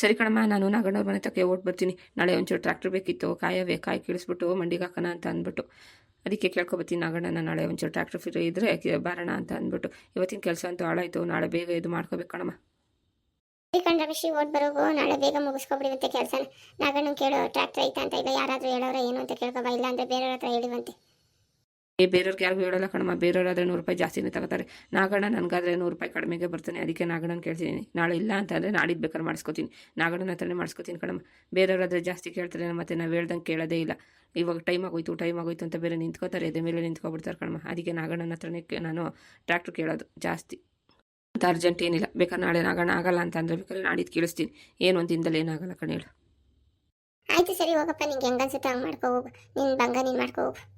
ಸರಿ ಕಣಮ್ಮ, ನಾನು ನಾಗಣ್ಣವ್ರ ಮನೆ ತಕ್ಕೆ ಓಟ್ ಬರ್ತೀನಿ. ನಾಳೆ ಒಂಚೂರು ಟ್ರ್ಯಾಕ್ಟರ್ ಬೇಕಿತ್ತು, ಕಾಯವೇ, ಕಾಯಿ ಕೀಳಿಸ್ಬಿಟ್ಟು ಮಂಡಿಗೆ ಹಾಕೋಣ ಅಂತ ಅಂದ್ಬಿಟ್ಟು. ಅದಕ್ಕೆ ಕೇಳ್ಕೊಬತ್ತೀನಿ ನಾಗಣ್ಣನ, ನಾಳೆ ಒಂಚೂರು ಟ್ರ್ಯಾಕ್ಟರ್ ಫ್ರೀ ಇದ್ದರೆ ಬಾರೋಣ ಅಂತ ಅಂದ್ಬಿಟ್ಟು. ಇವತ್ತಿನ ಕೆಲಸ ಅಂತೂ ಹಾಳಾಯ್ತು, ನಾಳೆ ಬೇಗ ಇದು ಮಾಡ್ಕೋಬೇಕು ಕಣಮ್ಮ. ಕಂಡ್ರೆ ಮಿಷಿ ಓಟ್ ಬರೋಗು, ನಾಳೆ ಬೇಗ ಮುಗಿಸ್ಕೊಬಿಡುವಂತೆ ಕೆಲಸ ನಾಗಣ್ಣ ಕೇಳೋ ಟ್ರ್ಯಾಕ್ಟರ್ ಐತಾ ಅಂತ, ಇಲ್ಲ ಯಾರಾದರೂ ಹೇಳೋರ, ಏನು ಅಂತ ಕೇಳ್ಕೊಬ ಇಲ್ಲ ಅಂದರೆ ಬೇರೆಯವ್ರ ಹತ್ರ ಹೇಳಿವಂತೆ. ಏ, ಬೇರೆಯವ್ರಿಗೆ ಯಾರಿಗೂ ಹೇಳಲ್ಲ ಕಣಮ್ಮ. ಬೇರೆಯವ್ರಾದ್ರೆ ನೂರು ರೂಪಾಯಿ ಜಾಸ್ತಿನೇ ತಗೋತಾರೆ. ನಾಗಣ್ಣ ನನಗಾದ್ರೆ ನೂರು ರೂಪಾಯಿ ಕಡಿಮೆಗೆ ಬರ್ತಾನೆ. ಅದಕ್ಕೆ ನಾಗಣ್ಣನ ಕೇಳ್ತೀನಿ ನಾಳೆ ಇಲ್ಲ ಅಂತಂದರೆ ನಾಡಿದ್ದು ಬೇಕಾದ್ರೆ ಮಾಡಿಸ್ಕೊತೀನಿ. ನಾಗಣ್ಣನ ಹತ್ರನೇ ಮಾಡಿಸ್ಕೊತೀನಿ ಕಣಮ್ಮ. ಬೇರೆಯವರಾದ್ರೆ ಜಾಸ್ತಿ ಕೇಳ್ತಾರೆ ಮತ್ತೆ ನಾವು ಹೇಳ್ದಂಗೆ ಕೇಳೋದೇ ಇಲ್ಲ. ಇವಾಗ ಟೈಮ್ ಆಗೋಯ್ತು ಟೈಮ್ ಆಗೋಯ್ತು ಅಂತ ಬೇರೆ ನಿಂತ್ಕೋತಾರೆ. ಎದೆ ಮೇಲೆ ನಿಂತ್ಕೊಬಿಡ್ತಾರೆ ಕಣಮ್ಮ. ಅದಕ್ಕೆ ನಾಗಣ್ಣನ ಹತ್ರನೇ ನಾನು ಟ್ರ್ಯಾಕ್ಟ್ರ್ ಕೇಳೋದು ಜಾಸ್ತಿ. ಅಂತ ಅರ್ಜೆಂಟ್ ಏನಿಲ್ಲ. ಬೇಕಾದ್ರೆ ನಾಳೆ ನಾಗಣ್ಣ ಆಗಲ್ಲ ಅಂತ ಅಂದರೆ ಬೇಕಾದ್ರೆ ನಾಡಿದ್ದು ಕೇಳಿಸ್ತೀನಿ. ಏನು ಒಂದು ದಿನದಲ್ಲಿ ಏನಾಗಲ್ಲ ಕಣ ಹೇಳು. ಆಯ್ತು ಸರಿ ಹೋಗಪ್ಪ. ನಿಂಗೆ ಹೆಂಗನ್ಸುತ್ತೆ ಹಂಗೆ ಮಾಡ್ಕೋ ಹೋಗು. ನಿನ್ನ ಬಂಗ ನೀನು ಮಾಡ್ಕೋ ಹೋಗು.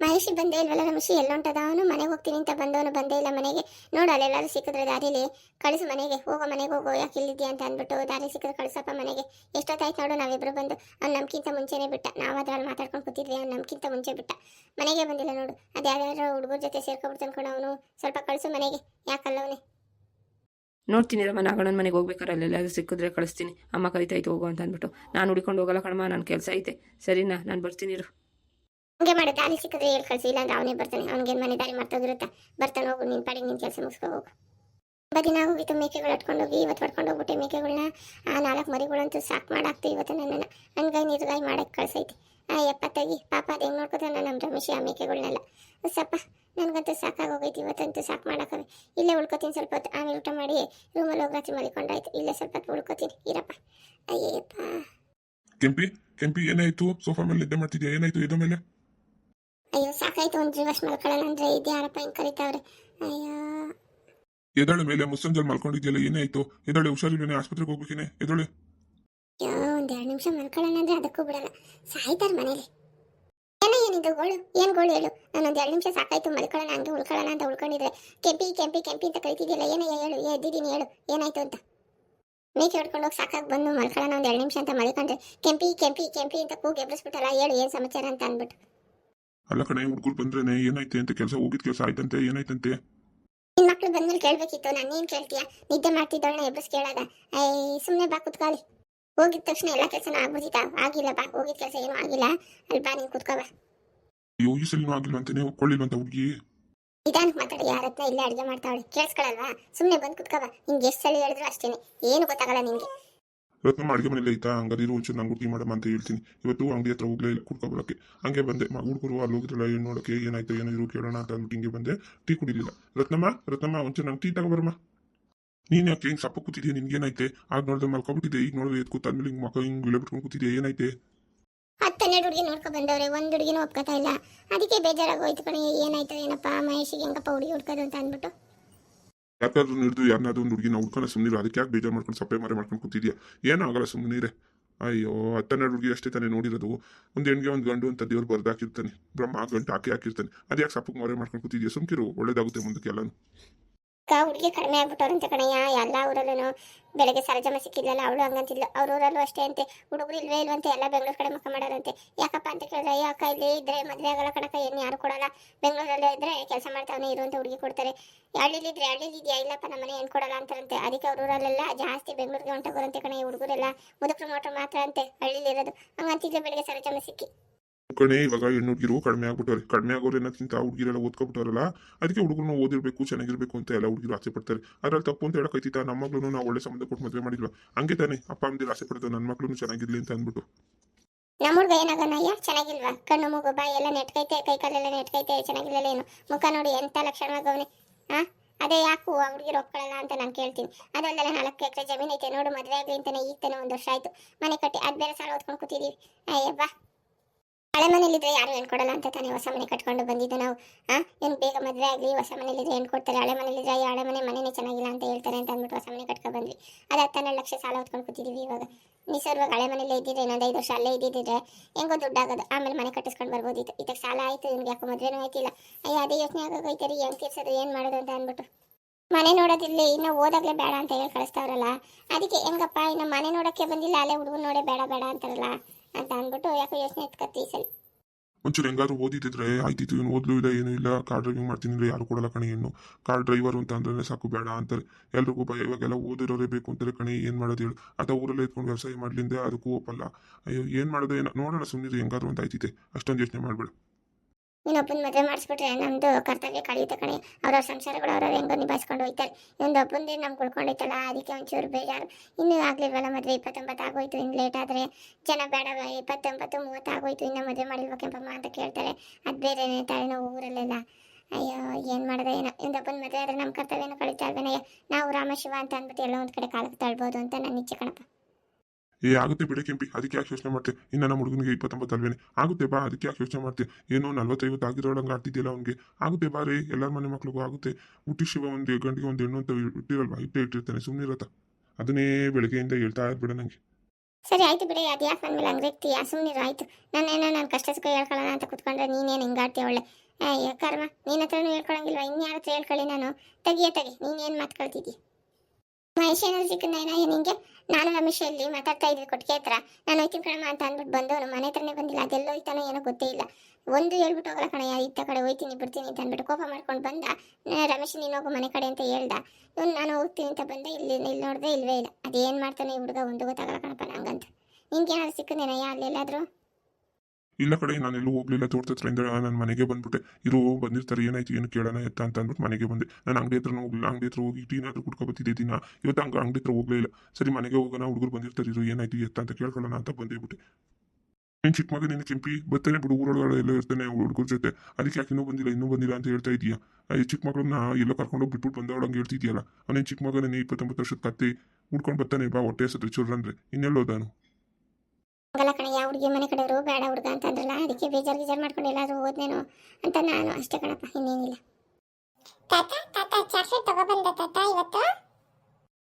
ಮಹೇಶಿ ಬಂದೇ ಇಲ್ವಲ್ಲ ರಮೇಶಿ ಎಲ್ಲೊಂಟದ ಅವನು ಮನೆಗೆ ಹೋಗ್ತೀನಿ ಅಂತ ಬಂದವನು ಬಂದೇ ಇಲ್ಲ ಮನೆಗೆ. ನೋಡು ಅಲ್ಲೆಲ್ಲರೂ ಸಿಕ್ಕಿದ್ರೆ ದಾರಿಲಿ ಕಳಿಸು ಮನೆಗೆ. ಹೋಗೋ ಮನೆಗೆ ಹೋಗೋ ಯಾಕೆ ಇಲ್ಲಿದ್ಯಾ ಅಂತ ಅಂದ್ಬಿಟ್ಟು ದಾರಿ ಸಿಕ್ಕಿದ್ರೆ ಕಳಿಸಪ್ಪ ಮನೆಗೆ. ಎಷ್ಟೊತ್ತಾಯ್ತು ನೋಡು, ನಾವಿಬ್ರು ಬಂದು. ಅವ್ನು ನಮ್ಕಿಂತ ಮುಂಚೆನೇ ಬಿಟ್ಟ. ನಾವು ಅದ್ರಲ್ಲಿ ಮಾತಾಡ್ಕೊಂಡು ಕೂತಿದ್ವಿ, ಅವ್ನು ನಮ್ಕಿಂತ ಮುಂಚೆ ಬಿಟ್ಟ. ಮನೆಗೆ ಬಂದಿಲ್ಲ ನೋಡು. ಅದು ಹುಡುಗರ ಜೊತೆ ಸೇರ್ಕೊಬಿಡ್ತು ಅನ್ಕೊಂಡು ಅವನು. ಸ್ವಲ್ಪ ಕಳಿಸು ಮನೆಗೆ. ಯಾಕಲ್ಲವನೇ? ನೋಡ್ತೀನಿ ರಮ್ಮ ನಾಗಣ್ಣನ ಮನೆಗೆ ಹೋಗ್ಬೇಕಾರೆ ಅಲ್ಲೆಲ್ಲಾದ್ರೂ ಸಿಕ್ಕಿದ್ರೆ ಕಳಿಸ್ತೀನಿ. ಅಮ್ಮ ಕರಿತಾಯ್ತು ಹೋಗು ಅಂತ ಅಂದ್ಬಿಟ್ಟು. ನಾನು ಹುಡ್ಕೊಂಡು ಹೋಗಲ್ಲ ಕಣಮ್ಮ ನನ್ನ ಕೆಲಸ ಐತೆ. ಸರಿನಾ? ನಾನು ಬರ್ತೀನಿ ಇರು. ಹಂಗೆ ಮಾಡಿ ದಾರಿ ಸಿಕ್ಕಿದ್ರೆ ಹೇಳಿ ಕಳಿಸಿ ಇಲ್ಲ ಅಂದ್ರೆ ಅವನೇ ಬರ್ತಾನೆ. ಅವ್ನಿಗೆ ಮನೆ ದಾರಿ ಮರ್ತೋಗಿರುತ್ತಾ ಬರ್ತಾನೆ ಹೋಗು, ನಿನ್ ಪಾಡಿಗೆ ನಿನ್ ಕೆಲಸ ಮುಗಿಸ್ಕೊ ಹೋಗು. ತುಂಬ ದಿನ ಹೋಗಿತ್ತು ಮೇಕೆಗಳು ಹಟ್ಕೊಂಡೋಗಿ ಇವತ್ತು ಹೊಡ್ಕೊಂಡು ಹೋಗ್ಬಿಟ್ಟೆ ಮೇಕೆಗಳನ್ನ ಆ ನಾಲ್ಕು ಮರಿಗಳಂತೂ ಸಾಕು ಮಾಡಾಕ್ತು ಇವತ್ತು ನನ್ನನ್ನು. ನೀರು ನಿರ್ಗಾಯಿ ಮಾಡಕ್ಕೆ ಕಳ್ಸೈತಿ. ಆ ಎಪ್ಪತ್ತಾಗಿ ಪಾಪ ಅದು ಹೆಂಗೆ ನೋಡ್ಕೋತಾನೆ ನಮ್ಮ ರಮೇಶಿ, ಆ ಮೇಕೆಗಳನ್ನೆಲ್ಲ ಸಪ್ಪ, ನನಗಂತೂ ಸಾಕಾಗೋಗೈತಿ ಇವತ್ತಂತೂ ಸಾಕು ಮಾಡಾಕವೆ. ಇಲ್ಲೇ ಉಳ್ಕೊತೀನಿ ಸ್ವಲ್ಪ ಹೊತ್ತು. ಆಮೇಲೆ ಊಟ ಮಾಡಿ ರೂಮಲ್ಲಿ ಹೋಗಿ ರಾತ್ರಿ ಮಲಿಕೊಂಡಾಯ್ತು. ಇಲ್ಲೇ ಸ್ವಲ್ಪ ಹೊತ್ತು ಉಳ್ಕೊತೀನಿ. ಇರಪ್ಪ. ಅಯ್ಯಪ್ಪ ಕೆಂಪಿ ಕೆಂಪಿ ಏನಾಯ್ತು? ಸೋಫಾ ಮೇಲೆ ನಿದ್ದೆ ಮಾಡ್ತಿದ್ಯಾ? ಏನಾಯ್ತು ಇದ ಮೇಲೆ? ಅಯ್ಯೋ ಸಾಕಾಯ್ತು ಒಂದ್ ದಿವಸ ಮಲ್ಕೊಳ್ಳೋಣ ಅಂದ್ರೆ ಇದ್ಯಾರಪ್ಪ ಹಿಂಗೆ ಕರಿತಾವ್ರೆ. ಅಯ್ಯೋ. ಎದಳೆ ಮೇಲೆ ಮುಸ್ಸಂಜಲ್ ಮಲ್ಕೊಂಡಿದ್ಯಲ್ಲ ಏನಾಯ್ತು ಎದಳೆ ಹುಷಾರಿಲ್ವೇನೆ ಆಸ್ಪತ್ರೆಗೆ ಹೋಗ್ಬೇಕೇನೆ ಎದಳೆ? ಅಯ್ಯೋ ಒಂದ್ ಎರಡು ನಿಮಿಷ ಮಲ್ಕೊಳ್ಳೋಣ ಅಂದ್ರೆ ಅದಕ್ಕೂ ಬಿಡಲ್ಲ. ಸಾಯ್ತಾರ ಮನೇಲಿ. ಏನೋ ಏನಿದು ಗೋಳು? ಏನ್ ಗೋಳು ಹೇಳು? ನಾನು ಒಂದ್ ಎರಡು ನಿಮಿಷ ಸಾಕಾಯ್ತು ಮಲ್ಕೊಳ್ಳೋಣ ಹಂಗೆ ಉಳ್ಕೊಳ್ಳೋಣ ಅಂತ ಉಳ್ಕೊಂಡಿದ್ರೆ. ಕೆಂಪಿ ಕೆಂಪಿ ಕೆಂಪಿ ಅಂತ ಕರಿತಿದ್ಯಲ್ಲ ಏನಯ್ಯ ಹೇಳು ಎದ್ದಿದ್ದೀನಿ ಹೇಳು ಏನಾಯ್ತು ಅಂತ. ಮೇಕೆ ಹೊಡ್ಕೊಂಡು ಹೋಗಿ ಸಾಕಾಗಿ ಬಂದು ಮಲ್ಕೊಳ್ಳೋಣ ಒಂದ್ ಎರಡು ನಿಮಿಷ ಅಂತ ಮಲ್ಕೊಂಡ್ರೆ. ಕೆಂಪಿ ಕೆಂಪಿ ಕೆಂಪಿ ಅಂತ ಕೂಗಿ ಎಬ್ಬಿಸ್ಬಿಟ್ಟಲ್ಲ ಹೇಳು ಏನ್ ಸಮಾಚಾರ ಅಂತ ಅಂದ್ಬಿಟ್ಟು. ಅಲ್ಲ ಕಣೆ ಹುಡುಗರು ಬಂದ್ರೇನೆ ಏನಾಯ್ತೆ ಅಂತ ಕೆಲಸ ಹೋಗಿದ್ ಕೆಲಸ ಆಯ್ತಂತೆ ಏನಾಯ್ತಂತೆ? ನಿನ್ ಮಕ್ಳು ಬಂದ್ಮೇಲೆ ಕೇಳ್ಬೇಕಿತ್ತು ನಾನೇನ್ ಕೇಳ್ತೀಯ? ನಿದ್ದೆ ಮಾಡ್ತಿದ್ದವಳನ್ನ ಎಬ್ಬಿಸ್ ಕೇಳೋದ ಐ ಸುಮ್ನೆ ಬಾ ಕುತ್ಕೊಳ್ಳಿ ಹೋಗಿದ ತಕ್ಷಣ ಎಲ್ಲ ಕೆಲಸನ ಆಗ್ಬಿಟ್ಟಿತ್ತ? ಆಗಿಲ್ಲ ಬಾ ಹೋಗಿದ ಕೆಲಸ ಏನೂ ಆಗಿಲ್ಲ. ಅಲ್ಲಿ ಬಾ ನೀನ್ ಕುತ್ಕೋ ಬಾ. ಅಯ್ಯೋ ಈ ಸಲಿನೂ ಆಗಿಲ್ವಂತಾನೆ ಒಪ್ಕೊಳ್ಳಿಲ್ವಂತ ಹುಡುಗಿ? ನಿಧಾನಕ್ಕೆ ಮಾತಾಡಿ ಯಾರ ಹತ್ರ ಇಲ್ಲೇ ಅಡುಗೆ ಮಾಡ್ತಾವಳೆ. ಕೇಳಿಸ್ಕೊಳಲ್ವಾ? ಸುಮ್ಮನೆ ಬಂದು ಬಾ. ನಿಂಗೆ ಎಷ್ಟು ಸಲ ಹೇಳಿದ್ರು ಅಷ್ಟೇನೆ. ಏನು ಗೊತ್ತಾಗಲ್ಲ ನಿಂಗೆ. ರತ್ನ ಅಡುಗೆ ಮನೇಲಿ ಐತಾ ಇರು, ಒಂಚೂರು ನಂಗೆ ಟೀ ಮಾಡಮ್ಮ ಅಂತ ಹೇಳ್ತೀನಿ. ಇವತ್ತು ಅಂಗಡಿ ಹತ್ರ ಹೋಗ್ಲೇ ಇಲ್ಲ ಕುಡ್ಕೊಬರಕ್ಕೆ ಹಂಗೆ ಬಂದೆ. ಮಾ, ಹುಡುಗರು ಅಲ್ಲಿ ಹೋಗಿದ್ರಲ್ಲ, ಏನು ನೋಡಕ್ಕೆ ಏನಾಯ್ತು ಇರು, ಕೇಳೋಣ ಅಂತ ಅಂದ್ಬಿಟ್ಟು ಹಿಂಗೆ ಬಂದೆ. ಟೀ ಕುಡಿಲಿಲ್ಲ. ರತ್ನಮ್ಮ ರತ್ನಮ್ಮ, ಒಂಚೂರು ನಂಗೆ ಟೀ ತಗೋಬರಮ್ಮ. ನೀನು ಯಾಕೆ ಹಿಂಗೆ ಸಪ್ಪ ಕೂತಿದ್ಯಾ? ನಿನ್ಗೇನೈತೆ ಆಗ ನೋಡಿದ್ರೆ ಮಲ್ಕೊಬಿಟ್ಟಿದೆ ಈಗ ನೋಡಿದ್ರೆ ಎದ್ದು ಕೂತಾದ್ಮೇಲೆ ಹಿಂಗೆ ಮಕ್ಕ ಹಿಂಗೆ ಇಳೆ ಬಿಟ್ಕೊಂಡು ಕೂತಿದ್ಯಾ? ಏನಾಯ್ತೆ? ಹತ್ತೆರಡು ಹುಡುಗಿ ನೋಡ್ಕೊ ಬಂದವ್ರೆ. ಒಂದು ಹುಡುಗಿನೂ ಒಪ್ಕೋತಾ ಇಲ್ಲ. ಅದಕ್ಕೆ ಬೇಜಾರಾಗಿ ಹೋಯ್ತು ಕಣೆ. ಏನಾಯ್ತು ಏನಪ್ಪ? ಮಹೇಶಿಗೆ ಹೆಂಗಪ್ಪ ಹುಡುಗಿ ಹುಡ್ಕೋದು ಅಂತ ಅಂದ್ಬಿಟ್ಟು. ಯಾಕಾದ್ರೂ ಹಿಡಿದು ಯಾರನ್ನಾದ್ರೂ ಒಂದು ಹುಡುಗಿನ ಹುಡ್ಕೊಂಡು ಸುಮ್ಮನೆ ಅದಕ್ಕೆ ಯಾಕೆ ಬೇಜಾರು ಮಾಡ್ಕೊಂಡು ಸಪ್ಪೆ ಮಾರಿ ಮಾಡ್ಕೊಂಡು ಕೂತಿದ್ಯಾ? ಏನೂ ಆಗಲ್ಲ ಸುಮ್ಮನೆ ಅಯ್ಯೋ ಹತ್ತನೇ ಹುಡುಗಿ ಅಷ್ಟೇ ತಾನೇ ನೋಡಿರೋದು. ಒಂದು ಹೆಣ್ಗೆ ಒಂದು ಗಂಡು ಅಂತ ದೇವ್ರು ಬರ್ದು ಹಾಕಿರ್ತಾನೆ ಬ್ರಹ್ಮ ಗಂಟು ಹಾಕಿ ಹಾಕಿರ್ತಾನೆ. ಅದು ಯಾಕೆ ಸಪ್ಪಕ್ಕೆ ಮರೆ ಮಾಡ್ಕೊಂಡು ಕೂತಿದ್ಯಾ? ಸುಮ್ಕಿರು, ಒಳ್ಳೇದಾಗುತ್ತೆ ಮುಂದಕ್ಕೆ ಎಲ್ಲಾನು. ಅಕ್ಕ, ಹುಡುಗಿ ಕಡಿಮೆ ಅಂತ ಕಣಯ್ಯ. ಎಲ್ಲ ಊರಲ್ಲೂ ಬೆಳಗ್ಗೆ ಸರಜಮ ಸಿಕ್ಕಿದ್ಲಲ್ಲ, ಅವಳು ಹಂಗಂತಿದ್ಲು. ಅವ್ರ ಊರಲ್ಲೂ ಅಷ್ಟೇ ಅಂತೆ. ಹುಡುಗರು ಇಲ್ವೇ ಇಲ್ವಂತೆ, ಎಲ್ಲ ಬೆಂಗಳೂರು ಕಡೆ ಮುಖ ಮಾಡೋರಂತೆ. ಯಾಕಪ್ಪ ಅಂತ ಕೇಳಿದ್ರೆ, ಅಯ್ಯೋ ಅಕ್ಕ, ಇಲ್ಲಿ ಇದ್ರೆ ಮದುವೆ ಆಗಲ್ಲ ಕಣಕ ಏನು ಯಾರು ಕೊಡಲ್ಲ. ಬೆಂಗಳೂರಲ್ಲೇ ಇದ್ರೆ ಕೆಲಸ ಮಾಡ್ತಾವನೆ ಇರುವಂತ ಹುಡುಗಿ ಕೊಡ್ತಾರೆ. ಹಳ್ಳಿಲಿ ಇದ್ರೆ ಹಳ್ಳಿಲಿ ಇದೆಯಾ? ಇಲ್ಲಪ್ಪ, ನಮ್ಮನೆ ಏನು ಕೊಡಲ್ಲ ಅಂತಾರಂತೆ. ಅದಕ್ಕೆ ಅವ್ರ ಊರಲ್ಲೆಲ್ಲ ಜಾಸ್ತಿ ಬೆಂಗಳೂರಿಗೆ ಹೊಂಟೋಗೋರಂತೆ ಕಣೆ ಹುಡುಗರೆಲ್ಲ. ಮುದುಕರು ಮೋಟ್ರು ಮಾತ್ರ ಅಂತೆ ಹಳ್ಳಿಲಿರೋದು ಹಂಗಂತಿದ್ರೆ ಬೆಳಗ್ಗೆ ಸರಜಮ್ಮ ಸಿಕ್ಕಿ. ಕಣೆ ಇವಾಗ ಹೆಣ್ಣು ಹುಡುಗಿರು ಕಡಿಮೆ ಆಗ್ಬಿಟ್ಟವ್ರೆ. ಕಡಿಮೆ ಆಗೋರು ಏನಕ್ಕಿಂತ ಹುಡುಗಿರೆಲ್ಲ ಓದ್ಕೊಬಿಟ್ಟವ್ರಲ್ಲ ಅದಕ್ಕೆ ಹುಡುಗರು ಓದಿರ್ಬೇಕು, ಚೆನ್ನಾಗಿರ್ಬೇಕು ಅಂತ ಎಲ್ಲ ಹುಡುಗಿರು ಆಸೆ ಪಡ್ತಾರೆ. ಅದ್ರಲ್ಲಿ ತಪ್ಪು ಅಂತ ಹೇಳಕೈತಿತ್ತ ನಮ್ಮ ಮಗಳು ನಾವು ಒಳ್ಳೆ ಸಂಬಂಧ ಕೊಟ್ಟು ಮದುವೆ ಮಾಡಿಲ್ವಾ ಹಂಗೆ ತಾನೆ, ಅಪ್ಪ ಅಮ್ಮದಿರು ಆಸೆ ಪಡ್ತಾರೆ ನನ್ನ ಮಕ್ಕಳು ಚೆನ್ನಾಗಿರ್ಲಿ ಅಂತ ಅಂದ್ಬಿಟ್ಟು. ನಮ್ಮ ಹುಡುಗ ಏನಾಗನಯ್ಯ ಚೆನ್ನಾಗಿಲ್ವಾ? ಕಣ್ಣು, ಮೂಗು, ಬಾಯಿ ಎಲ್ಲ ನೆಟ್ಕೈತೆ ಕೈ ಕಾಲೆಲ್ಲ ನೆಟ್ಕೈತೆ ಚೆನ್ನಾಗಿಲ್ಲ ಏನು? ಮುಖ ನೋಡಿ ಎಂತ ಲಕ್ಷಣವಾಗವನೆ ಆ? ಅದೇ ಯಾಕು ಆ ಹುಡುಗಿರು ಒಪ್ಕೊಳ್ಳಲ್ಲ ಅಂತ ನಾನು ಕೇಳ್ತೀನಿ. ಅದಲ್ಲದೆ ನಾಲ್ಕು ಎಕರೆ ಜಮೀನು ಐತೆ ನೋಡು ಮದುವೆ ಆಗಲಿ ಅಂತಾನೆ ಈಗ ತಾನೇ ಒಂದು ವರ್ಷ ಆಯ್ತು. ಮನೆ ಕಟ್ಟಿ, ಅದು ಬೇರೆ ಸಾಲ ಓದ್ಕೊಂಡು ಕೂತಿದ್ದೀವಿ ಅಯ್ಯಬ್ಬ. ಹಳೆ ಮನೇಲಿದ್ರೆ ಯಾರು ಹೇಳ್ಕೊಡಲ್ಲ ಅಂತ ತಾನೇ ಹೊಸ ಮನೆ ಕಟ್ಕೊಂಡು ಬಂದಿದ್ದು ನಾವು. ಆ, ಏನು ಬೇಗ ಮದುವೆ ಆಗಲಿ, ಹೊಸ ಮನೇಲಿದ್ರೆ ಹೆಣ್ಣು ಕೊಡ್ತಾರೆ. ಹಳೆ ಮನೇಲಿದ್ರೆ ಹಳೆ ಮನೆ ಮನೆನೇ ಚೆನ್ನಾಗಿಲ್ಲ ಅಂತ ಹೇಳ್ತಾರೆ ಅಂತ ಅಂದ್ಬಿಟ್ಟು ಹೊಸ ಮನೆ ಕಟ್ಕೊಂಡು ಬಂದ್ವಿ. ಅದು ಹತ್ತೆರಡು ಲಕ್ಷ ಸಾಲ ಹೊತ್ಕೊಂಡು ಕೂತಿದ್ದೀವಿ ಇವಾಗ. ನಿಸರ್ವಾಗ ಹಳೆ ಮನೇಲಿ ಇದ್ದಿದ್ರೆ, ಇನ್ನೊಂದು ಐದು ವರ್ಷ ಅಲ್ಲೇ ಇದ್ದಿದ್ರೆ ಹೆಂಗೋ ದುಡ್ಡಾಗೋದು ಆಮೇಲೆ ಮನೆ ಕಟ್ಟಿಸ್ಕೊಂಡು ಬರ್ಬೋದಿತ್ತು ಇದಕ್ಕೆ ಸಾಲ ಆಯ್ತು ನಿಮ್ಗೆ ಯಾಕೋ ಮದುವೆನೂ ಆಯ್ತಿಲ್ಲ. ಅಯ್ಯ, ಅದೇ ಯೋಚನೆ ಆಗೋಗೈತೆ ರೀ. ಹೆಂಗೆ ತೀರ್ಸೋದು, ಏನು ಮಾಡೋದು ಅಂತ ಅಂದ್ಬಿಟ್ಟು. ಮನೆ ನೋಡೋದಿರ್ಲಿ, ಇನ್ನು ಓದಾಗ್ಲೇ ಬೇಡ ಅಂತ ಹೇಳಿ ಕಳಿಸ್ತಾವ್ರಲ್ಲ. ಅದಕ್ಕೆ ಹೆಂಗಪ್ಪ, ಇನ್ನು ಮನೆ ನೋಡೋಕ್ಕೆ ಬಂದಿಲ್ಲ, ಅಲ್ಲೇ ಹುಡುಗರು ನೋಡೇ ಬೇಡ ಬೇಡ ಅಂತಾರಲ್ಲ. ಅಂತ ಅಂದ್ಬಿಟ್ಟು ಯಾಕೋ ಯೋಚನೆ ಎತ್ಕತ್ತಿ ಈ ಸಲ. ಒಂಚೂರು ಹೆಂಗಾದ್ರು ಓದಿದ್ರೆ ಆಯ್ತಿತ್ತು. ಇವ್ನು ಓದ್ಲು ಇಲ್ಲ, ಏನೂ ಇಲ್ಲ. ಕಾರ್ ಡ್ರೈವಿಂಗ್ ಮಾಡ್ತೀನಿ ಅಂದ್ರೆ ಯಾರು ಕೊಡಲ್ಲ ಕಣೆ ಹೆಣ್ಣು. ಕಾರ್ ಡ್ರೈವರ್ ಅಂತ ಅಂದ್ರೆ ಸಾಕು ಬೇಡ ಅಂತಾರೆ. ಎಲ್ರಿಗೂ ಭಯ, ಇವಾಗೆಲ್ಲ ಓದಿರೋರೇ ಬೇಕು ಅಂತಾರೆ ಕಣಿ. ಏನು ಮಾಡೋದು ಹೇಳು. ಅಥವಾ ಊರಲ್ಲೇ ಇದ್ಕೊಂಡು ವ್ಯವಸಾಯ ಮಾಡ್ಲಿಂದೆ, ಅದಕ್ಕೂ ಒಪ್ಪಲ್ಲ. ಅಯ್ಯೋ, ಏನು ಮಾಡೋದು ಏನೋ, ನೋಡೋಣ ಸುಮ್ಮನೆ ಹೆಂಗಾದ್ರು ಅಂತ ಆಯ್ತಿದೆ ಅಷ್ಟೊಂದು ಯೋಚನೆ ಮಾಡಬೇಡ. ಇನ್ನೊಬ್ಬನ ಮದುವೆ ಮಾಡಿಸ್ಬಿಟ್ರೆ ನಮ್ದು ಕರ್ತವ್ಯ ಕಳೆಯುತ್ತೆ ಕಣೆ. ಅವ್ರವ್ರ ಸಂಸಾರಗಳು ಅವ್ರವ್ರ ಹೆಂಗೋ ನಿಭಾಯಿಸ್ಕೊಂಡು ಹೋಯ್ತಾರೆ ಇನ್ನೊಂದು ಒಬ್ಬಂದೇ ನಮ್ಗೆ ಉಳ್ಕೊಂಡೈತಲ್ಲ ಅದಕ್ಕೆ ಒಂಚೂರು ಬೇಜಾರು. ಇನ್ನೂ ಆಗ್ಲಿಲ್ವಲ್ಲ ಮದುವೆ ಇಪ್ಪತ್ತೊಂಬತ್ತು ಆಗೋಯ್ತು ಇನ್ನು ಲೇಟ್ ಆದರೆ. ಜನ ಬೇಡ ಇಪ್ಪತ್ತೊಂಬತ್ತು ಮೂವತ್ತು ಆಗೋಯ್ತು ಇನ್ನು ಮದುವೆ ಮಾಡಿಲ್ವ ಅಂತ ಕೇಳ್ತಾರೆ. ಅದು ಬೇರೆ ತಲೆನೋವು ಊರಲ್ಲೆಲ್ಲ. ಅಯ್ಯೋ, ಏನು ಮಾಡಿದೆ, ಏನೋ. ಇನ್ನೊಬ್ಬನ ಮದುವೆ ಆದರೆ ನಮ್ಮ ಕರ್ತವ್ಯನ ಕಳೀತಾ ಇಲ್ವೇನಯ್ಯ. ನಾವು ರಾಮಶಿವ ಅಂತ ಅಂದ್ಬಿಟ್ಟು ಎಲ್ಲೋ ಒಂದು ಕಡೆ ಕಾಲಕ್ಕೆ ತಳ್ಬೋದು ಅಂತ ನನ್ನ ಇಚ್ಛೆ ಕಣಪ್ಪ. ಏ, ಆಗುತ್ತೆ ಬಿಡ ಕೆಂಪಿ. ಅದಕ್ಕೆ ಯಾಕೆ ಯೋಚನೆ ಮಾಡ್ತೆ ಇನ್ನ ನಮ್ಮ ಹುಡುಗನಿಗೆ ಇಪ್ಪತ್ತೊಂಬತ್ತು ಅಲ್ವೇನೆ? ಆಗುತ್ತೆ, ಬಾ. ಅದಕ್ಕೆ ಯಾಕೆ ಯೋಚನೆ ಮಾಡ್ತೆ ಏನೋ ನಲ್ವತ್ತೈವತ್ತು ಆಗಿರೋಳಂಗೆ ಆಗ್ತಿದ್ದಿಲ್ಲ ಅವ್ನಿಗೆ. ಆಗುತ್ತೆ, ಬಾ ರೀ. ಎಲ್ಲರ ಮನೆ ಮಕ್ಳಿಗೂ ಆಗುತ್ತೆ. ಹುಟ್ಟಿ ಶಿವ ಒಂದು ಗಂಟೆಗೆ ಒಂದು ಹೆಣ್ಣು ಅಂತ ಇಟ್ಟಿರಲ್ವಾ? ಇಟ್ಟೇ ಇಟ್ಟಿರ್ತಾನೆ. ಸುಮ್ಮನೆ ಇರತ್ತ. ಅದನ್ನೇ ಬೆಳಗ್ಗೆಯಿಂದ ಹೇಳ್ತಾ ಇರ್ಬಿಡ ನಂಗೆ. ಸರಿ, ಆಯ್ತು ಬಿಡಿ. ಅದು ಯಾಕೆ ನನ್ನ ಮೇಲೆ ಹಂಗೆ ಸುಮ್ಮನಿರು ಆಯ್ತು. ನಾನೇನೋ ನಾನು ಕಷ್ಟ ಸುಖ ಹೇಳ್ಕೊಳ್ಳೋಣ ಅಂತ ಕುತ್ಕೊಂಡ್ರೆ ನೀನೇನು ಹಿಂಗಾಡ್ತೀಯ ಒಳ್ಳೆ? ಏ ಕರ್ಮ. ನಿನ್ನ ಹತ್ರನೂ ಹೇಳ್ಕೊಳಂಗಿಲ್ವಾ? ಇನ್ಯಾರ ಹತ್ರ ಹೇಳ್ಕೊಳ್ಳಿ ನಾನು? ತೆಗಿಯ ತೆಗಿ. ನೀನೇನು ಮಾತ್ಕೊಳ್ತಿದ್ದಿ ಮಹೇಶ್ ಏನಾದ್ರು ನಿಂಗೆ, ನಾನು ರಮೇಶ್ ಇಲ್ಲಿ ಮಾತಾಡ್ತಾ ಇದ್ವಿ ಕೊಟ್ಟಿಗೆ ಹತ್ರ. ನಾನು ಹೋಯ್ತೀನಿ ಕಣಮ್ಮ ಅಂತ ಅಂದ್ಬಿಟ್ಟು ಬಂದವನು ಮನೆ ಹತ್ರನೇ ಬಂದಿಲ್ಲ, ಅದೆಲ್ಲ ಹೋಯ್ತಾನೋ ಏನೋ ಗೊತ್ತೇ ಇಲ್ಲ. ಒಂದು ಹೇಳ್ಬಿಟ್ಟು ಹೋಗಲ್ಲ ಕಣ ಇತ್ತ ಕಡೆ ಹೋಯ್ತೀನಿ, ಬಿಡ್ತೀನಿ ಅಂತ ಅಂದ್ಬಿಟ್ಟು ಕೋಪ ಮಾಡ್ಕೊಂಡು ಬಂದ. ರಮೇಶ್ ನೀನು ಹೋಗು ಮನೆ ಕಡೆ ಅಂತ ಹೇಳ್ದ. ಇವ್ನು ನಾನು ಹೋಗ್ತೀನಿ ಅಂತ ಬಂದೆ, ಇಲ್ಲಿ ಇಲ್ಲಿ ನೋಡಿದೆ ಇಲ್ವೇ ಇಲ್ಲ. ಅದೇನು ಮಾಡ್ತಾನೆ ಹುಡುಗ, ಒಂದು ಗೊತ್ತಾಗಲ್ಲ ಕಣಪ್ಪ ನಂಗಂತ. ನಿನ್ಗೆ ಏನಾದ್ರು ಸಿಕ್ಕಂದೇನಯ್ಯ ಅಲ್ಲೆಲ್ಲಾದ್ರೂ ಇಲ್ಲ ಕಡೆ ನಾನು ಎಲ್ಲೂ ಹೋಗ್ಲಿಲ್ಲ ತೋರ್ತತ್ರಿಂದ ನಾನು ಮನೆಗೆ ಬಂದ್ಬಿಟ್ಟೆ. ಇರೋ, ಬಂದಿರ್ತಾರೆ, ಏನಾಯ್ತು, ಏನು ಕೇಳೋಣ ಎತ್ತ ಅಂತ ಅಂದ್ಬಿಟ್ಟು ಮನೆಗೆ ಬಂದೆ. ನಾನು ಅಂಗಡಿ ಹತ್ರ ಹೋಗ್ಲಿಲ್ಲ, ಅಂಗಡಿ ಹತ್ರ ಹೋಗಿ ಟೀ ಏನಾದ್ರು ಕುಡ್ಕೊ ಬರ್ತಿದ್ದೆ ದಿನ. ಇವತ್ತು ಹಂಗೆ ಅಂಗಡಿ ಹತ್ರ ಹೋಗ್ಲೇ ಇಲ್ಲ. ಸರಿ, ಮನೆಗೆ ಹೋಗೋಣ, ಹುಡುಗರು ಬಂದಿರ್ತಾರೆ, ಇರು, ಏನಾಯ್ತು, ಎತ್ತ ಅಂತ ಕೇಳ್ಕೊಳ್ಳೋಣ ಅಂತ ಬಂದೇ ಬಿಟ್ಟೆ. ನೀನು ಚಿಕ್ಕ ಮಗ ನೀನು ಕೆಂಪಿ ಬರ್ತಾನೆ ಬಿಡು, ಊರೊಳಗಡೆ ಎಲ್ಲ ಇರ್ತಾನೆ ಹುಡುಗರ ಜೊತೆ. ಅದಕ್ಕೆ ಯಾಕೆ ಇನ್ನೂ ಬಂದಿಲ್ಲ ಇನ್ನೂ ಬಂದಿಲ್ಲ ಅಂತ ಹೇಳ್ತಾ ಇದೀಯಾ? ಚಿಕ್ಕ ಮಗಳನ್ನ ಎಲ್ಲೋ ಕರ್ಕೊಂಡೋಗಿ ಬಿಟ್ಬಿಟ್ಟು ಬಂದವಳಂಗೆ ಹೇಳ್ತಿದ್ಯಲ್ಲ. ಅವನೇನು ಚಿಕ್ಕ ಮಗನೇ ಇಪ್ಪತ್ತೊಂಬತ್ತು ವರ್ಷದ ಕತ್ತಿ ಉಡ್ಕೊಂಡು ಬರ್ತಾನೆ, ಬಾ, ಹೊಟ್ಟೆ ಹಸತ್ರ ಚೂರ್ರಂದ್ರೆ. ಇನ್ನೆಲ್ಲೋದಾನು ಹುಡುಗಿ ಮನೆ ಕಡೆಯವರು ಬೇಡ ಹುಡುಗ ಅಂತ ಅಂದ್ರಲ್ಲ ಅದಕ್ಕೆ ಬೇಜಾರು ಗೀಜಾರು ಮಾಡ್ಕೊಂಡು ಎಲ್ಲಾದರೂ ಹೋದ್ನೇನೋ ಅಂತ ನಾನು ಅಷ್ಟೇ ಕಣಪ್ಪ ಇನ್ನೇನಿಲ್ಲ. ತಾತ ತಾತ ಚಾಕ್ಲೇಟ್ ತಗೊಬಂದ ತಾತ ಇವತ್ತು?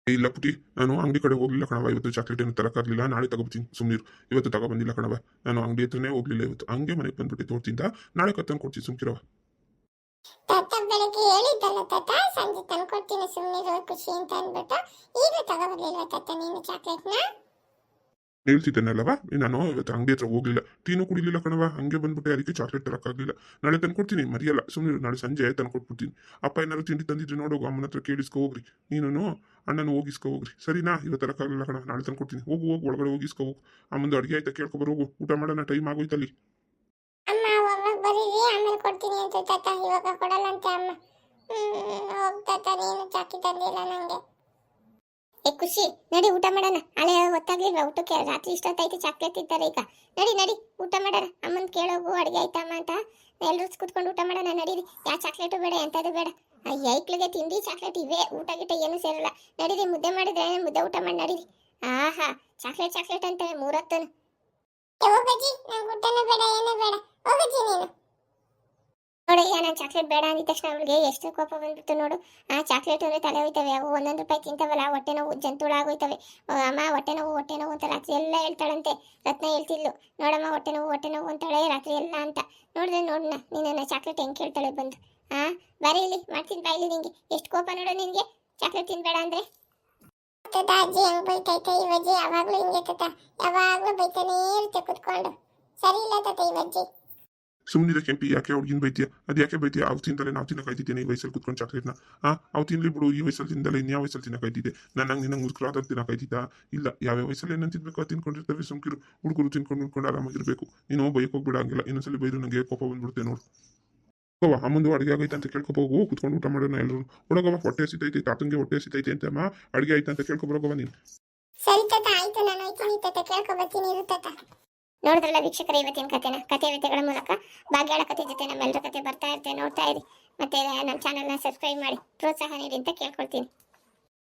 ಏ, ಇಲ್ಲ ಪುಟಿ ನಾನು ಅಂಗಡಿ ಕಡೆ ಹೋಗ್ಲಿಲ್ಲ ಕಣವ ಇವತ್ತು ಚಾಕ್ಲೇಟ್ ಏನು ತರಕಾರ್ಲಿಲ್ಲ ನಾಳೆ ತಗೋಬತ್ತೀನಿ ಸುಮ್ನೀರು. ಇವತ್ತು ತಗೊಬಂದಿಲ್ಲ ಕಣವ ನಾನು ಅಂಗಡಿ ಹತ್ರನೇ ಹೋಗ್ಲಿಲ್ಲ ಇವತ್ತು. ಹಂಗೆ ಮನೆಗೆ ಬಂದ್ಬಿಟ್ಟು ತೋರ್ತಿಂದ ನಾಳೆ ಕತ್ತನ್ ಕೊಡ್ತೀನಿ ಸುಮ್ಕಿರವ ತಾತ ಬೆಳಗ್ಗೆ ಹೇಳಿದ್ದಲ್ಲ ತಾತ ಸಂಜೆ ತಂದ್ಕೊಡ್ತೀನಿ ಸುಮ್ಮನೆ ಖುಷಿ ಅಂತ ಅಂದ್ಬಿಟ್ಟು ಈಗ ತಗೊಬರ್ಲಿಲ್ವ ತಾತ ನೀನು ಚಾಕ್ಲೇಟ್ನ ಹೇಳ್ತಿದ್ದೇನಲ್ಲವ ನಾನು ಇವತ್ತು ಅಂಗಡಿ ಹತ್ರ ಹೋಗಲಿಲ್ಲ. ಟೀನು ಕುಡಿಲಿಲ್ಲ ಕಣವ ಹಂಗೆ ಬಂದ್ಬಿಟ್ಟೆ. ಅದಕ್ಕೆ ಚಾಕ್ಲೇಟ್ ತರಕ್ಕಾಗಲಿಲ್ಲ ನಾಳೆ ತಂದ್ಕೊಡ್ತೀನಿ. ಮರಿಯಲ್ಲ. ಸುಮ್ಮನೆ ನಾಳೆ ಸಂಜೆ ತಂದ್ಕೊಟ್ಬಿಡ್ತೀನಿ. ಅಪ್ಪ ಏನಾದ್ರು ತಿಂಡಿ ತಂದಿದ್ರೆ ನೋಡು. ಅಮ್ಮನ ಹತ್ರ ಕೇಳಿಸ್ಕೊ ಹೋಗ್ರಿ. ನೀನು ಅಣ್ಣನ ಹೋಗಿಸ್ಕೋ ಹೋಗ್ರಿ. ಸರಿನಾ? ಇವತ್ತು ತರಕ್ಕಾಗಲಿಲ್ಲ ಕಣ ನಾಳೆ ತಂದ್ಕೊಡ್ತೀನಿ. ಹೋಗು ಹೋಗು. ಒಳಗಡೆ ಹೋಗಿಸ್ಕೊ ಹೋಗು. ಅಮ್ಮಂದು ಅಡುಗೆ ಆಯ್ತಾ? ಕೇಳ್ಕೊಬರ್ ಹೋಗು. ಊಟ ಮಾಡೋಣ. ಟೈಮ್ ಆಗೋಯ್ತಲ್ಲಿ. ಕೊಡ್ತೀನಿ ಅಂತ ತಾತ. ಇವಾಗ ಕೊಡಲ್ಲ ಅಂತ ಅಮ್ಮ. ಹ್ಮ್ ಹೋಗ್ ತಾತ ನೀನು ಚಾಕಿ ತಂದಿಲ್ಲ ನಂಗೆ. ಏ, ಖುಷಿ. ನಡಿ, ಊಟ ಮಾಡೋಣ. ಅಲೆ ಗೊತ್ತಾಗ್ಲಿಲ್ವಾ ಊಟಕ್ಕೆ ರಾತ್ರಿ ಇಷ್ಟೊತ್ತಾಯ್ತು ಚಾಕ್ಲೇಟ್ ತಿಂತಾರೆ ಈಗ. ನಡಿ ನಡಿ, ಊಟ ಮಾಡೋಣ. ಅಮ್ಮನ ಕೇಳೋಗು, ಅಡುಗೆ ಆಯ್ತಮ್ಮ ಅಂತ ಎಲ್ಲರೂ ಕುತ್ಕೊಂಡು ಊಟ ಮಾಡೋಣ, ನಡೀರಿ. ಯಾವ ಚಾಕ್ಲೇಟು ಬೇಡ, ಎಂಥದ್ದು ಬೇಡ. ಅಯ್ಯ ಐಕ್ಳಿಗೆ ತಿಂಡಿ ಚಾಕ್ಲೇಟ್ ಇವೆ. ಊಟ, ಗೀಟ ಏನೂ ಸೇರಲ್ಲ. ನಡೀರಿ, ಮುದ್ದೆ ಮಾಡಿದ್ರೆ ಮುದ್ದೆ ಊಟ ಮಾಡಿ, ನಡೀರಿ. ಆಹಾ ಚಾಕ್ಲೇಟ್ ಚಾಕ್ಲೇಟ್ ಅಂತವೆ ಮೂರತ್ತನು. ಹೋಗಜ್ಜಿ ನಂಗೆ ಬೇಡ, ಏನೂ ಬೇಡ. ಹೋಗಜ್ಜಿ ನೀನು. ನೋಡಯ್ಯ ನಾನು ಚಾಕ್ಲೇಟ್ ಬೇಡ ಅಂದಿದ ತಕ್ಷಣ ಅವಳಿಗೆ ಎಷ್ಟು ಕೋಪ ಬಂದ್ಬಿಟ್ಟು ನೋಡು. ಆ ಚಾಕ್ಲೇಟ್ ಅಂದ್ರೆ ತಲೆ ಹೋಯ್ತವೆ, ಅವು ಒಂದೊಂದು ರೂಪಾಯಿ ತಿಂತವಲ್ಲ, ಹೊಟ್ಟೆ ನೋವು ಜಂತುಳ ಆಗೋಯ್ತವೆ ಅಮ್ಮ, ಹೊಟ್ಟೆ ನೋವು ಹೊಟ್ಟೆ ನೋವು ಅಂತ ರಾತ್ರಿ ಎಲ್ಲ ಹೇಳ್ತಾಳಂತೆ. ರತ್ನ ಹೇಳ್ತಿದ್ಲು, ನೋಡಮ್ಮ, ಹೊಟ್ಟೆ ನೋವು ಹೊಟ್ಟೆ ನೋವು ಅಂತಾಳೆ ರಾತ್ರಿ ಎಲ್ಲ ಅಂತ. ನೋಡಿದ್ರೆ ನೋಡಣ ನೀನು ಚಾಕ್ಲೇಟ್ ಹೆಂಗೆ ಕೇಳ್ತಾಳೆ ಬಂದು. ಆ ಬರೀ ಇಲ್ಲಿ, ಮಾಡ್ತೀನಿ ಬಾಯಿಲಿ ನಿಂಗೆ. ಎಷ್ಟು ಕೋಪ ನೋಡು ನಿನಗೆ ಚಾಕ್ಲೇಟ್ ತಿನ್ಬೇಡ ಅಂದ್ರೆ. ಅಜ್ಜಿ ಹೆಂಗ್ ಬೈತೈತೆ ಇವಜ್ಜಿ ಯಾವಾಗ್ಲೂ ಹಿಂಗೆ ಯಾವಾಗ್ಲೂ ಬೈತಾನೇ ಇರುತ್ತೆ ಕುತ್ಕೊಂಡು. ಸರಿ ಇಲ್ಲ ತಾತ ಈ ಅಜ್ಜಿ ಸುಮ್ಮನಿದೆ ಕೆಂಪಿ, ಯಾಕೆ ಹುಡುಗಿನ ಬೈತಿಯ? ಅದು ಯಾಕೆ ಬೈತಿಯ? ಅವ್ರು ತಿಂದಲೇ ನಾವು ತಿನ್ನಕಾಯ್ತಿದ್ದೇನೆ ಈ ವಯಸ್ಸಲ್ಲಿ ಕುತ್ಕೊಂಡು ಚಾಕ್ಲೇಟ್ನ. ಆ ಅವ್ ತಿನ್ಲಿ ಬಿಡು, ಈ ವಯಸ್ಸಲ್ಲಿ ತಿಂದಲೇ, ಇನ್ಯಾವ ವಯಸ್ಸಲ್ಲಿ ತಿನ್ನಕಾಯ್ತಿದ್ದೆ ನಾನು ಹಂಗೆ ನಿನ್ನಂಗೆ ಮುಸ್ಕರಾದಾಗ ತಿನ್ನಕಾಯ್ತಿದ್ದ ಇಲ್ಲ, ಯಾವ ವಯಸ್ಸಲ್ಲಿ ಏನಂತ ತಿನ್ಬೇಕು ಅದು ತಿನ್ಕೊಂಡಿರ್ತವೆ, ಸುಮ್ಕಿರು. ಹುಡುಗರು ತಿನ್ಕೊಂಡು ನಿಂತ್ಕೊಂಡು ಆರಾಮಾಗಿರ್ಬೇಕು. ನೀನು ಬೈಕ್ ಹೋಗ್ಬಿಡ, ಹಂಗಿಲ್ಲ. ಇನ್ನೊಂದ್ಸಲಿ ಬೈರು ನನಗೆ ಕೋಪ ಬಂದ್ಬಿಡುತ್ತೆ ನೋಡು. ಹೋಗವ ಅಮ್ಮಂದು ಅಡುಗೆ ಆಗೈತೆ ಅಂತ ಕೇಳ್ಕೊಬೋಗು ಕುತ್ಕೊಂಡು ಊಟ ಮಾಡೋಣ ಎಲ್ಲರೂ ಹುಡುಗವ ಹೊಟ್ಟೆ ಹಸಿತೈತೆ, ತಾತಂಗೆ ಹೊಟ್ಟೆ ಹಸಿತೈತೆ ಅಂತ ಅಮ್ಮ ಅಡುಗೆ ಆಯ್ತು ಅಂತ ಕೇಳ್ಕೊಬರೋಗವ ನೀನು. ಸರಿ ತಾತ, ಆಯ್ತು, ನಾನು ತಾತ ಕೇಳ್ಕೊಬರ್ತೀನಿ ಇರು ತಾತ. ನೋಡಿದ್ರಲ್ಲ ವೀಕ್ಷಕರ ಇವತ್ತಿನ ಕಥೆನ? ಕಥೆ ವ್ಯತೆಗಳ ಮೂಲಕ ಭಾಗ್ಯಾಳ ಕಥೆ ಜೊತೆ ನಮ್ಮೆಲ್ಲರ ಕಥೆ ಬರ್ತಾ ಇರ್ತೇವೆ ನೋಡ್ತಾ ಇರಿ. ಮತ್ತೆ ನಮ್ಮ ಚಾನಲ್ನ ಸಬ್ಸ್ಕ್ರೈಬ್ ಮಾಡಿ, ಪ್ರೋತ್ಸಾಹ ನೀಡಿ ಅಂತ ಕೇಳ್ಕೊಳ್ತೀನಿ.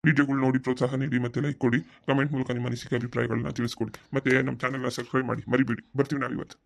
ವಿಡಿಯೋಗಳು ನೋಡಿ ಪ್ರೋತ್ಸಾಹ ನೀಡಿ, ಮತ್ತೆ ಲೈಕ್ ಕೊಡಿ. ಕಮೆಂಟ್ ಮೂಲಕ ನಿಮ್ಮ ಅನಿಸಿಕೆ, ಅಭಿಪ್ರಾಯಗಳನ್ನ ತಿಳಿಸ್ಕೊಡಿ. ಮತ್ತೆ, ನಮ್ಮ ಚಾನಲ್ನ ಸಬ್ಸ್ಕ್ರೈಬ್ ಮಾಡಿ, ಮರಿಬೇಡಿ. ಬರ್ತೀವಿ ನಾವು ಇವತ್ತು